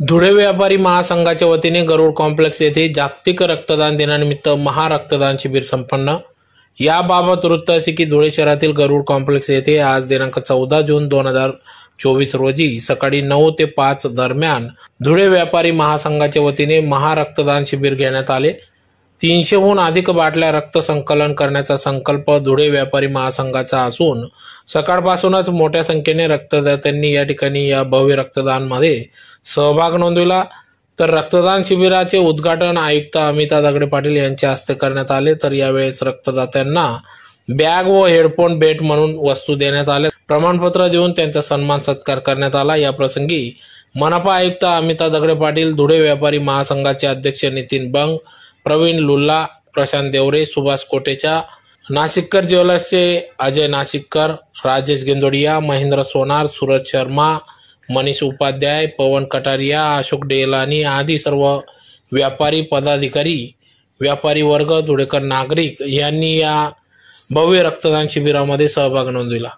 धुळे व्यापारी महासंघाच्या वतीने गरुड कॉम्प्लेक्स येथे जागतिक रक्तदान दिनानिमित्त महारक्तदान शिबिर संपन्न. याबाबत वृत्त असे की धुळे शहरातील गरुड कॉम्प्लेक्स येथे आज दिनांक चौदा जून दोन हजार चोवीस रोजी सकाळी नऊ ते पाच दरम्यान धुळे व्यापारी महासंघाच्या वतीने महारक्तदान शिबिर घेण्यात आले. तीनशेहून अधिक बाटल्या रक्त संकलन करण्याचा संकल्प धुळे व्यापारी महासंघाचा असून सकाळपासूनच मोठ्या संख्येने रक्तदात्यांनी या ठिकाणी या भव्य रक्तदानमध्ये सहभाग नोंदविला. तर रक्तदान शिबिराचे उद्घाटन आयुक्त अमिता दगडे पाटील यांच्या हस्ते करण्यात आले. तर यावेळेस रक्तदात्यांना बॅग व हेडफोन भेट म्हणून वस्तू देण्यात आल्या. प्रमाणपत्र देऊन त्यांचा सन्मान सत्कार करण्यात आला. या प्रसंगी मनपा आयुक्त अमिता दगडे पाटील धुळे व्यापारी महासंघाचे अध्यक्ष नितीन बंग प्रवीण लुल्ला प्रशांत देवरे सुभाष कोटेचा नाशिककर ज्वेलर्सचे अजय नाशिककर राजेश गेंदोडिया महेंद्र सोनार सूरज शर्मा मनीष उपाध्याय पवन कटारिया अशोक डेलानी आदी सर्व व्यापारी पदाधिकारी व्यापारी वर्ग धुळेकर नागरिक यांनी या भव्य रक्तदान शिबिरामध्ये सहभाग नोंदविला.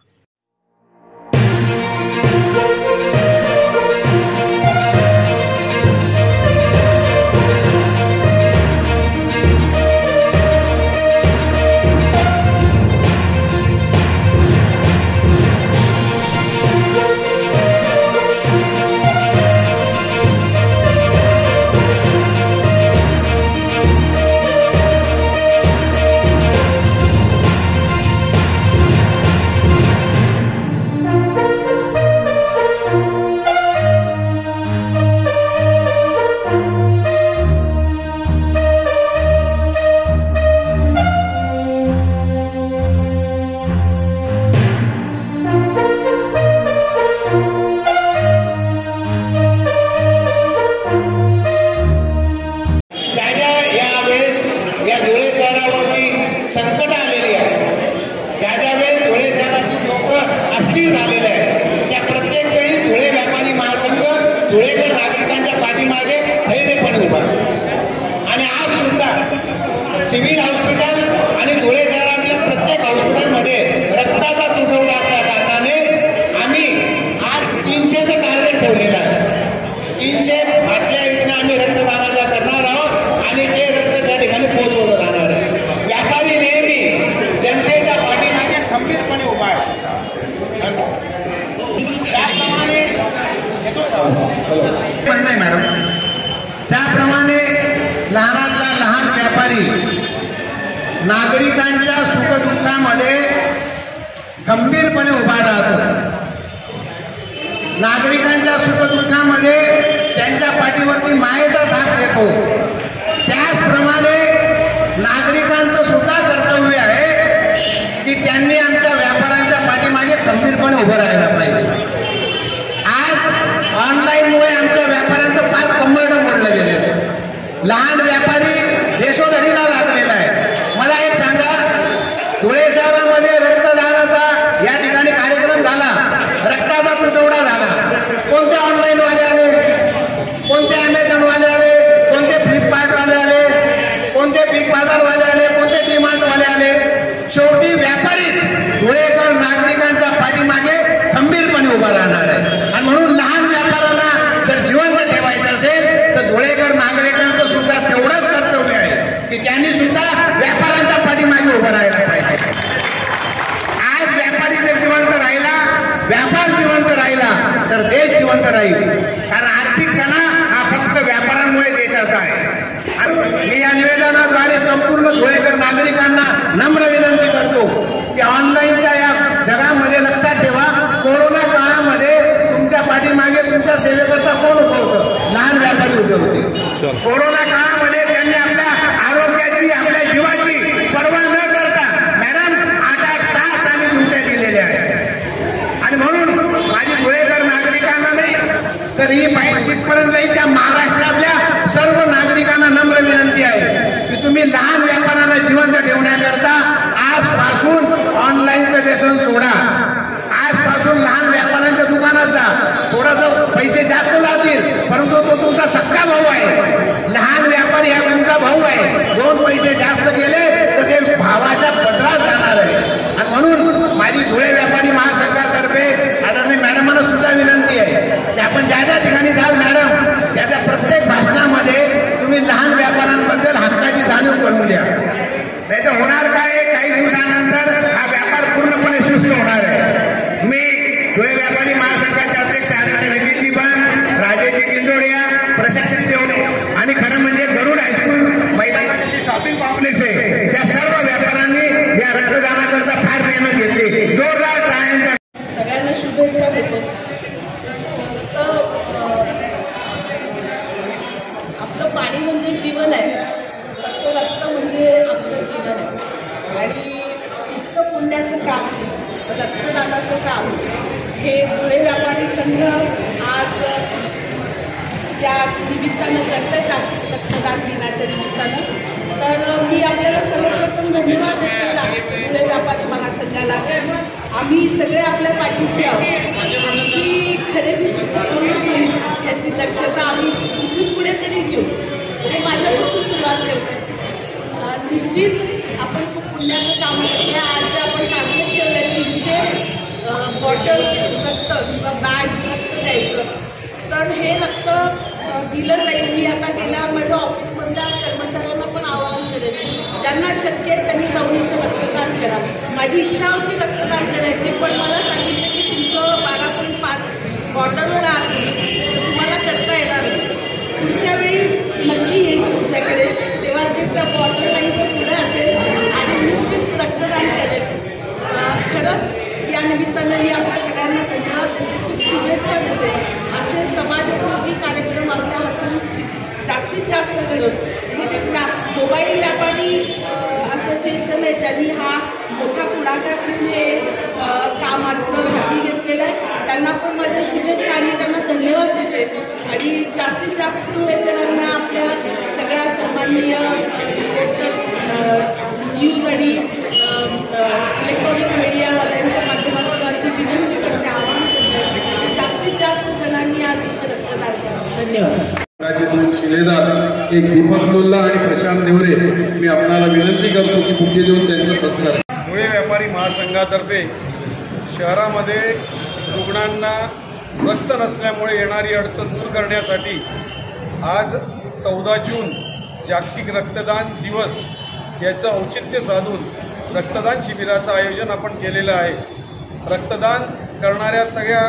संकट आलेली आहे. ज्या ज्या वेळेस धुळे शहरातील लोक अस्थिर झालेले आहेत त्या प्रत्येक वेळी धुळे व्यापारी महासंघ धुळेकर नागरिकांच्या पाठीमागे धैर्यपणे उभा आणि आज सुद्धा सिव्हिल हॉस्पिटल आणि धुळे शहरातल्या प्रत्येक हॉस्पिटलमध्ये रक्ताचा तुटवडा असल्या कारणाने आम्ही आज तीनशेचं टार्गेट ठेवलेलं आहे तीनशे बाटल्या इथनं आम्ही रक्तदानाचा करणार आहोत आणि ते रक्त त्या ठिकाणी पोहोचवलं जाणार आहे व्यापारी नेहमी जनतेच्या पाठीमागे खंबीरपणे उभा आहे त्याप्रमाणे पण नाही मॅडम ज्याप्रमाणे लहानातला लहान व्यापारी नागरिकांच्या सुखदुःखामध्ये खंबीरपणे उभा राहतो नागरिकांच्या सुखदुःखामध्ये त्यांच्या मायेचा धाक देतो त्याचप्रमाणे नागरिकांचं सुद्धा कर्तव्य आहे की त्यांनी आमच्या व्यापाऱ्यांच्या पाठीमागे खंबीरपणे उभं राहायला पाहिजे आज ऑनलाईनमुळे आमच्या व्यापाऱ्यांचं फार कंबरडं मोडलं गेलेलं आहे लहान व्यापारी देशोधडीला लागलेला आहे मला एक सांगा धुळे शहरामध्ये रक्तदानाचा या ठिकाणी कार्यक्रम झाला रक्ताचा तुटवडा झाला कोणते ऑनलाईन वाले आले कोणते अमेझॉन वाले आले कोणते फ्लिपकार्ट वाले आले कोणते बिग बाजार वाले आले कोणते डिमार्ट वाले आले शेवटी व्यापारी धुळेकर नागरिकांच्या पाठीमागे खंबीरपणे उभा राहणार आहे आणि म्हणून लहान व्यापाऱ्यांना जर जिवंत ठेवायचं असेल तर धुळेकर नागरिकांचं सुद्धा तेवढंच कर्तव्य आहे की त्यांनी सुद्धा व्यापाऱ्यांच्या पाठीमागे उभं राहायला पाहिजे आज व्यापारी जर जिवंत राहिला व्यापार जिवंत राहिला तर देश जिवंत राहील कारण आर्थिक कणा हा फक्त व्यापाऱ्यांमुळे देशाचा आहे. मी या निवेदनाद्वारे संपूर्ण धुळेकर नागरिकांना नम्र विनंती करतो की ऑनलाईनच्या या जगामध्ये लक्षात ठेवा. कोरोना काळामध्ये तुमच्या पाठीमागे तुमच्या सेवेकरता कोण उभं होतं? लहान व्यापारी उभे होते. कोरोना काळामध्ये त्यांनी आपल्या आरोग्याची आपल्या जीवाची पर्वा न करता मॅडम आठ आठ तास आम्ही ड्युट्या दिलेल्या आहेत आणि म्हणून माझी धुळेकर नागरिकांना नाही तर ही माहिती जिथपर्यंत जाईल. त्या महाराष्ट्रातल्या सर्व नागरिकांना नम्र विनंती आहे की तुम्ही लहान व्यापाऱ्यांना जिवंत ठेवण्याकरता आजपासून ऑनलाईनचं व्यसन सोडा. आजपासून लहान व्यापाऱ्यांच्या दुकानात जा. जीवन आहे. तसं रक्त म्हणजे आपलं जीवन आहे. आणि इतकं पुण्याचं काम रक्तदानाचं काम. हे पुणे व्यापारी संघ आज या निमित्तानं करतात रक्तदान दिनाच्या निमित्तानं. तर मी आपल्याला सर्वप्रथम धन्यवाद पुणे व्यापारी महासंघाला. आम्ही सगळे आपल्या पाठीशी आहोत. आमची खरेदी ह्याची दक्षता आम्ही इथून पुढे तरी घेऊ. निश्चित आपण खूप पुण्याचं काम करते आज जे आपण टार्गेट ठेवलं आहे तीनशे बॉटल रक्त किंवा बॅग रक्त द्यायचं. तर हे रक्त दिलं जाईल मी आता गेल्या माझ्या ऑफिसमधल्या कर्मचाऱ्यांना पण आवाहन करेल ज्यांना शक्य आहे त्यांनी जाऊन रक्तदान करा माझी इच्छा होती रक्तदान करायची पण मला सांगितलं की तुमचं बारा पॉईंट पाच बॉटलवर आहात तुम्ही, तर तुम्हाला करता येणार नाही. पुढच्या वेळी नक्की येईल तुमच्याकडे तेव्हा ते त्या बॉटल नाही तर पुढे असेल आणि निश्चित रक्तदान करेल अं, खरंच या मी आपल्या सगळ्यांना धन्यवाद शुभेच्छा देते. असे समाजोपयोगी कार्यक्रम आपल्या हातून जास्तीत जास्त घडत म्हणजे जे व्या मोबाईल व्यापारी असोसिएशन आहे ज्यांनी हा मोठा पुढाकार घेऊन हे कामाचं हाती घेतलेलं आहे त्यांना पण माझ्या शुभेच्छा आणि त्यांना धन्यवाद देते. आणि जास्तीत जास्त पुणेकरांना आपल्या सगळ्या सन्माननीय न्यूज आणि इलेक्ट्रॉनिक मीडियावाल्यांच्या माध्यमातून अशी विनंती करते आवाहन करते की जास्तीत जास्त जणांनी आज इथे रक्तदान करावं धन्यवाद. माझे दोन शिलेदार एक दीपक लोल्ला आणि प्रशांत नेवरे मी आपणाला विनंती करतो की बुके देऊन त्यांचा सत्कार. धुळे व्यापारी महासंघातर्फे शहरामध्ये रुग्णांना रक्त नसल्यामुळे येणारी अडचण दूर करण्यासाठी आज चौदा जून जागतिक रक्तदान दिवस याचं औचित्य साधून रक्तदान शिबिराचं आयोजन आपण केलेलं आहे. रक्तदान करणाऱ्या सगळ्या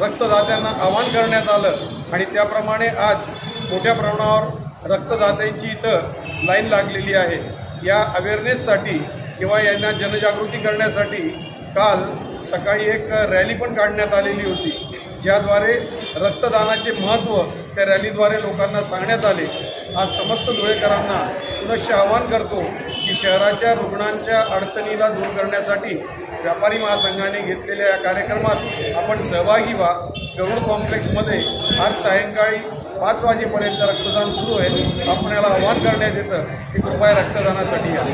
रक्तदात्यांना आवाहन करण्यात आलं. आणि त्याप्रमाणे आज मोठ्या प्रमाणावर रक्तदात्यांची इथं लाईन लागलेली आहे. या अवेअरनेससाठी किंवा यांना जनजागृती करण्यासाठी काल सकाळी एक रॅली पण काढण्यात आलेली होती. ज्याद्वारे रक्तदानाचे महत्त्व त्या रॅलीद्वारे लोकांना सांगण्यात आले. आज समस्त धुळेकरांना पुनश्च आवाहन करतो की शहराच्या रुग्णांच्या अडचणीला दूर करण्यासाठी व्यापारी महासंघाने घेतलेल्या या कार्यक्रमात आपण सहभागी व्हा. गरुड कॉम्प्लेक्समध्ये आज सायंकाळी पाच वाजेपर्यंत रक्तदान सुरू आहे. आपल्याला आवाहन करण्यात येतं की कृपया रक्तदानासाठी या.